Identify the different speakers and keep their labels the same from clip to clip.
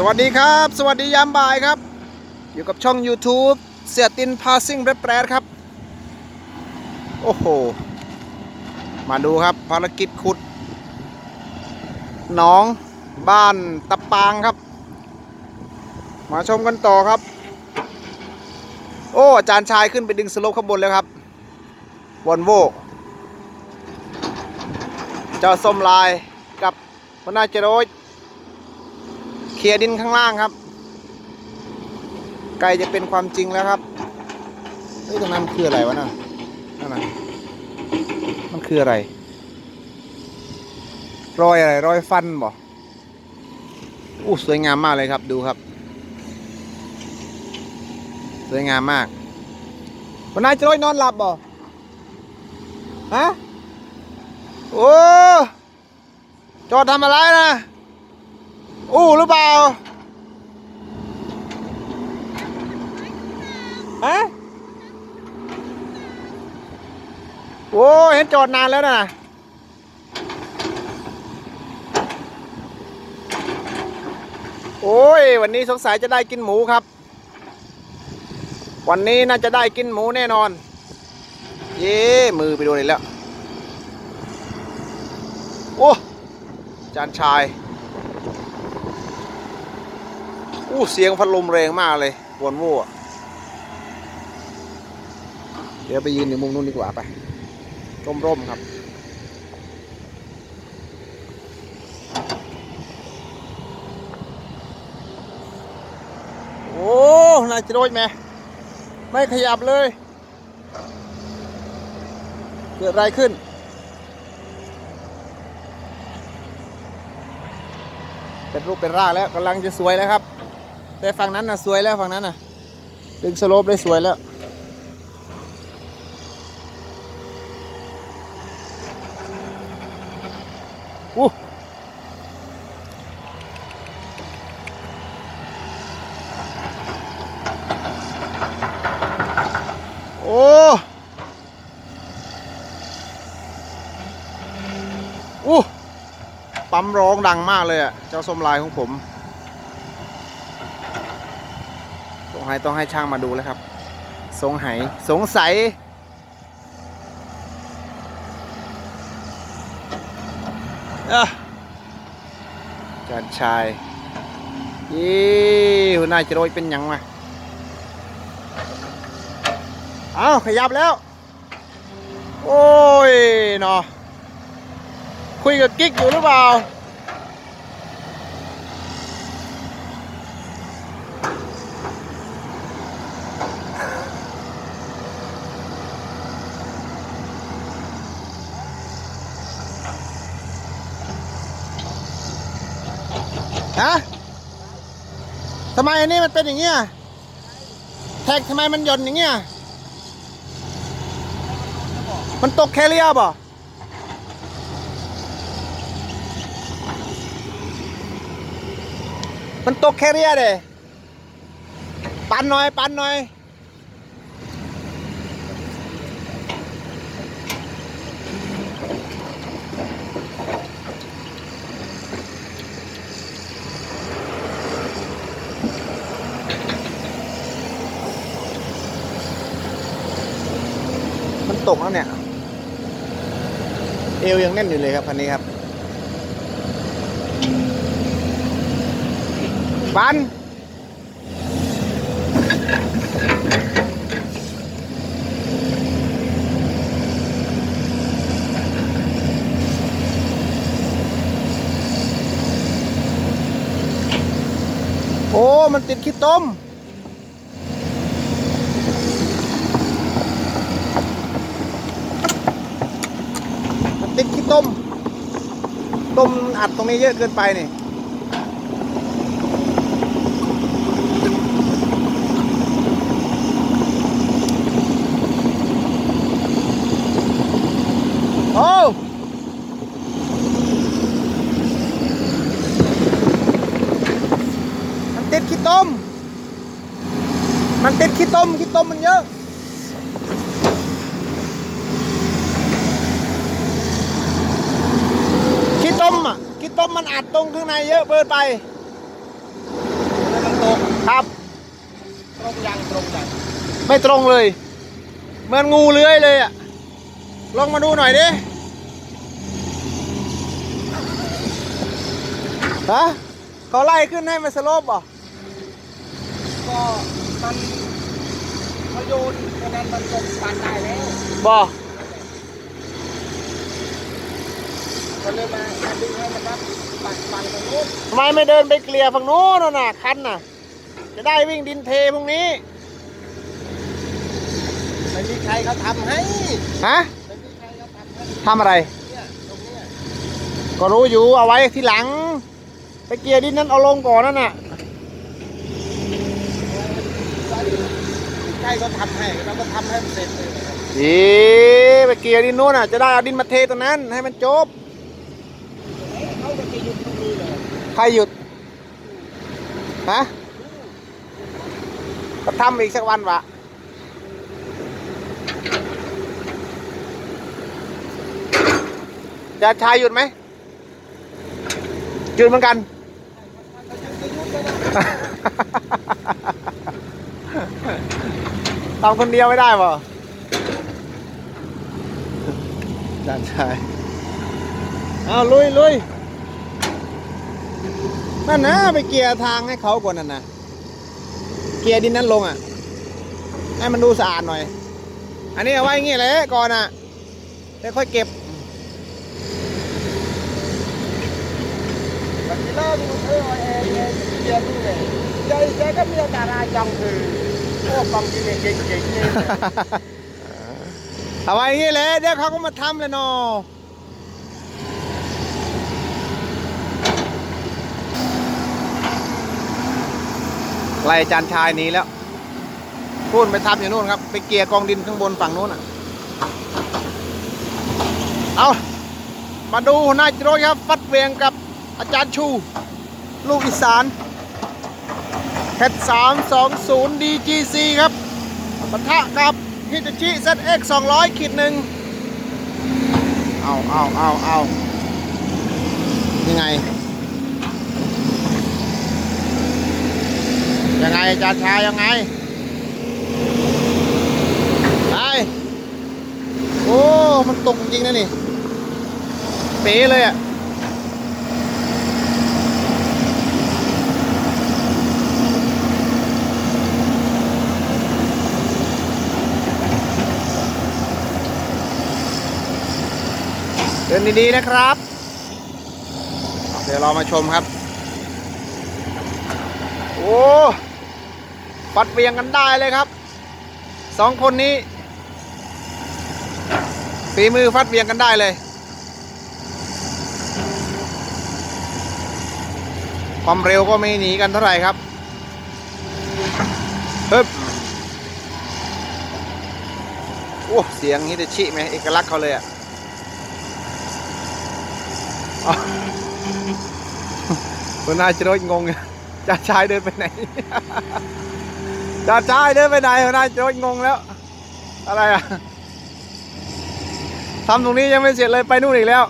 Speaker 1: สวัสดีครับ สวัสดียามบ่ายครับ อยู่กับช่อง YouTube เสียตินพาซิ่งแปรดครับ โอ้โห มาดูครับภารกิจขุดหนองบ้านตะปางครับ มาชมกันต่อครับ โอ้ อาจารย์ชายขึ้นไปดึงสโลปข้างบนแล้วครับวอนโวเจ้าส้มลายกับหัวหน้าเจโรย เคลียร์ดินข้างล่างครับใกล้จะเป็นความจริงแล้วครับเฮ้ยตรงนั้นมันคืออะไรวะน่ะนั่นน่ะมันคืออะไร รอยอะไร รอยฟันบ่อู้สวยงามมากเลยครับดูครับ สวยงามมากวันนายจะร้อยนอนหลับบ่ฮะโอ้จอดทำอะไรนะ อู้หรือเปล่าฮะโอ้เห็นจอดนานแล้วนะโอ้ย วันนี้สงสัยจะได้กินหมูครับ วันนี้น่าจะได้กินหมูแน่นอน เย้มือไปโดนอีกแล้ว โอ้ จานชาย อู้เสียงพัดลมแรงมากเลยวนโว่อะเดี๋ยวไปยืนในมุมนู้นดีกว่าไปร่มร่มๆครับโอ้นายจะโดยไหมไม่ขยับเลย เกิดอะไรขึ้นเป็นรูปเป็นร่างแล้วกำลังจะสวยแล้วครับ แต่ฝั่งนั้นน่ะสวยแล้วฝั่งนั้นน่ะ ดึงสโลปได้สวยแล้ว อู้โอ้อู้ปั๊มร้องดังมากเลยอะ เจ้าส้มลายของผม ต้องให้ต้องให้ช่างมาดูแล้วครับสงไหสงสัยอจานชายยี่หัวหน้าจะโรยเป็นยังมาเอาขยับแล้ว โอ้ยเนาะคุยกับกิ๊กอยู่หรือเปล่า ฮะทำไมอันนี้มันเป็นอย่างเงี้ยแท็กทำไมมันหย่อนอย่างเงี้ยมันตกแคเรียบ่มันตกแคเรียเด้ปันหน่อย ปันหน่อย ตกแล้วเนี่ย เอวยังแน่นอยู่เลยครับคันนี้ครับปันโอ้ มันติดขี้ต้ม มันติดขี้ต้ม ต้มอัดตรงนี้เยอะเกินไปนี่โอ้มันติดขี้ต้ม มันติดขี้ต้มขี้ต้มมันเยอะ ขี้ต้ มอะขี้ต้มมันอัดตรงข้างในเยอะเกินไป
Speaker 2: แล้วมันตก
Speaker 1: ครับ
Speaker 2: ตรงยังตรงยัง
Speaker 1: ไม่ตรงเลยเหมือนงูเลื้อยเลยอะลองมาดูหน่อยดิฮะเขาไล่ขึ้นให้มันสโลปเหรอ
Speaker 2: ก็มันเขาโยนกระนั้นมันตกปันได้แล้ว
Speaker 1: บอ
Speaker 2: ก็เลยมามาดึงให้มันรับปันปันตรงนู้น
Speaker 1: ทำไมไม่เดินไปเกลี่ยฝั่งโน้นน่ะคันน่ะ จะได้วิ่งดินเทพรุ่งนี้
Speaker 2: ไม่มีใครเขาทำให้
Speaker 1: ฮะ
Speaker 2: ไม่มีใครเขาทำให้
Speaker 1: ทำอะไร
Speaker 2: เนี่ยตรงเนี้ย
Speaker 1: ก็รู้อยู่เอาไว้ทีหลัง ไปเกลี่ยดินนั้นเอาลงก่อนนั่นน่ะ
Speaker 2: ใครก็ทำให้เราก็ทำให้มันเสร็จเลยนะครับ
Speaker 1: ดีไปเกลี่ยดินนู้นน่ะจะได้เอาดินมาเทตรงนั้น ให้มันจบ
Speaker 2: เขาก็จะหยุดตรงนี้เลย
Speaker 1: ใครหยุด ฮะก็ทำอีกสักวันวะจะชายหยุดไหมหยุดเหมือนกัน ทำคนเดียวไม่ได้ป่ะจานชาย เอาลุยลุย นั่นนะไปเกียร์ทางให้เขาก่อนนั่นนะเกียร์ดินนั้นลงอะ ให้มันดูสะอาดหน่อย อันนี้เอาไว้อย่างงี้เลยก่อนอะแล้วค่อยเก็บ
Speaker 2: Bagi lah tu saya eh eh dia tu ni. Jadi saya kan punya darah jam tu. Oh bang ni geng-geng ni.
Speaker 1: เอาไว้อย่างงี้เลยเดี๋ยวเขาก็มาทำเลยเนาะ ไล่จานชายหนีแล้วพูนไปทำอยู่นู่นครับ ไปเกียร์กองดินข้างบนฝั่งนู้นอะ เอามาดูหัวหน้าจรถครับ ฟัดเวียงกับอาจารย์ชู ลูกอีสานแคทสามสองศูนย์ดีจีซีครับปะทะกับฮิตาชิ ZX 200ขีดหนึ่งเอาเอาเอาเอายังไง ยังไงอาจารย์ชายยังไงไปโอ้ มันตกจริงนะนี่ เป๋เลยอะเดินดี ๆ นะครับ เดี๋ยวเรามาชมครับ โอ้ ปัดเวียงกันได้เลยครับสองคนนี้ฝีมือฟัดเวียงกันได้เลยความเร็วก็ไม่หนีกันเท่าไหร่ครับฮึบโอ้เสียงฮิตาชิไหมเอกลักษณ์เขาเลยอะอ๋อหัวหน้าจรถงงจ่าชายเดินไปไหน จ่าชาเดินไปไหนหัวหน้าจงงแล้ว อะไรอะทำตรงนี้ยังไม่เสร็จเลยไปนู่นอีกแล้ว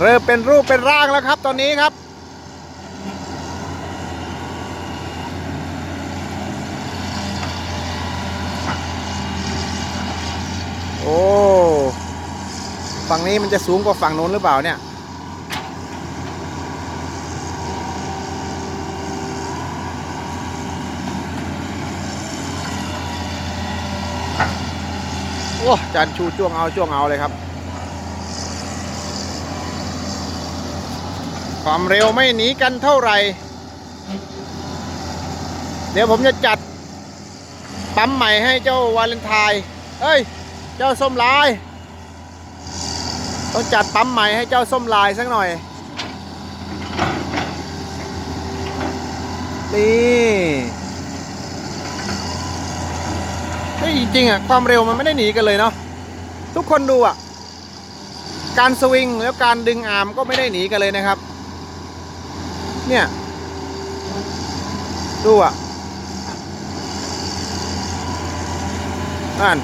Speaker 1: เริ่มเป็นรูปเป็นร่างแล้วครับ ตอนนี้ครับโอ้ ฝั่งนี้มันจะสูงกว่าฝั่งโน้นหรือเปล่าเนี่ย อ้จานชูจ้วงเอาจ้วงเอาเลยครับ ความเร็วไม่หนีกันเท่าไหร่ เดี๋ยวผมจะจัด ปั๊มใหม่ให้เจ้าวาเลนไทน์เอ้ย เจ้าส้มลายต้องจัดปั๊มใหม่ให้เจ้าส้มลายสักหน่อย นี่เฮ้ยจริงอะความเร็วมันไม่ได้หนีกันเลยเนาะทุกคนดูอะ การสวิงแล้วการดึงอาร์มก็ไม่ได้หนีกันเลยนะครับ เนี่ย ดูอะนั่น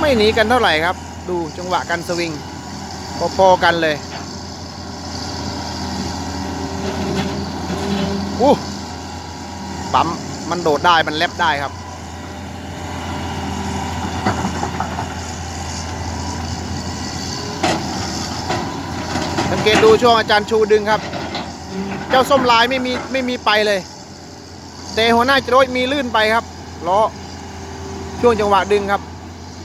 Speaker 1: ไม่หนีกันเท่าไหร่ครับ ดูจังหวะการสวิงพอๆกันเลยอู้ปั๊มมันโดดได้มันแลบได้ครับ สังเก ตดูช่วงอาจารย์ชูดึงครับ เจ้าส้มลายไม่มีไม่มีไปเลย แต่หัวหน้าจรดมีลื่นไปครับล้อช่วงจังหวะดึงครับ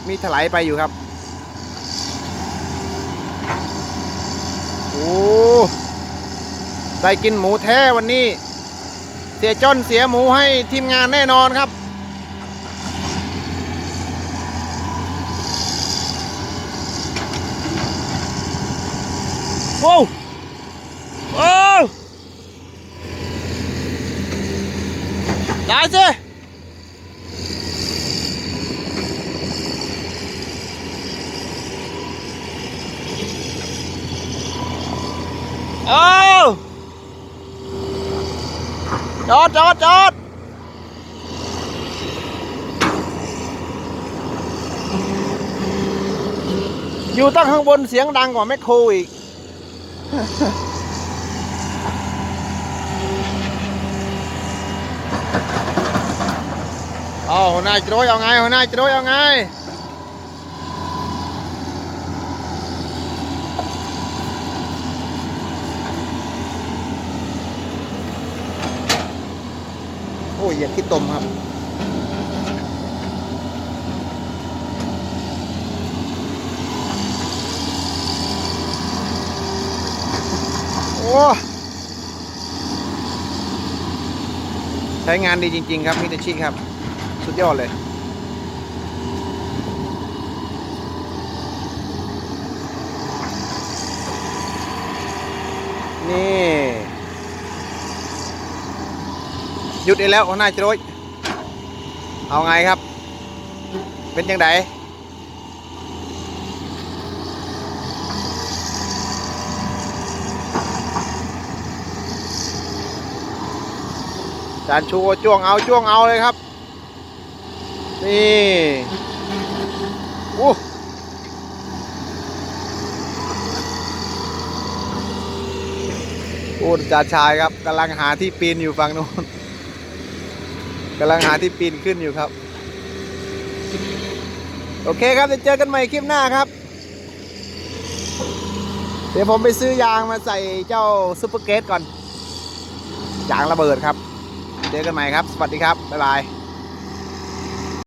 Speaker 1: มีถลายไปอยู่ครับ โอ้ได้กินหมูแท้วันนี้ เสียจ้อนเสียหมูให้ทีมงานแน่นอนครับ โอ้โอ้ได้สิโอ้จอดจอดจอดอยู่ตั้งข้างบนเสียงดังกว่าแมคโครอีก เอาหัวหน้าจะโดยเอาไงหัวหน้าจะโดยเอาไงโอ้ยอย่าคิดตมครับ ใช้งานดีจริง ๆ ครับมิตาชิครับ สุดยอดเลย นี่ หยุดอีกแล้วหัวหน้าจรดเอาไงครับ เป็นยังไง จานชูจ้วงเอาจ้วงเอาเลยครับ นี่โอ้โอ้จ่าชายครับกำลังหาที่ปีนอยู่ฝั่งโน้นกำลังหาที่ปีนขึ้นอยู่ครับ โอเคครับจะเจอกันใหม่คลิปหน้าครับ เดี๋ยวผมไปซื้อยางมาใส่เจ้าซุปเปอร์เกตก่อนยางระเบิดครับ เจอกันใหม่ครับ สวัสดีครับ บ๊ายบาย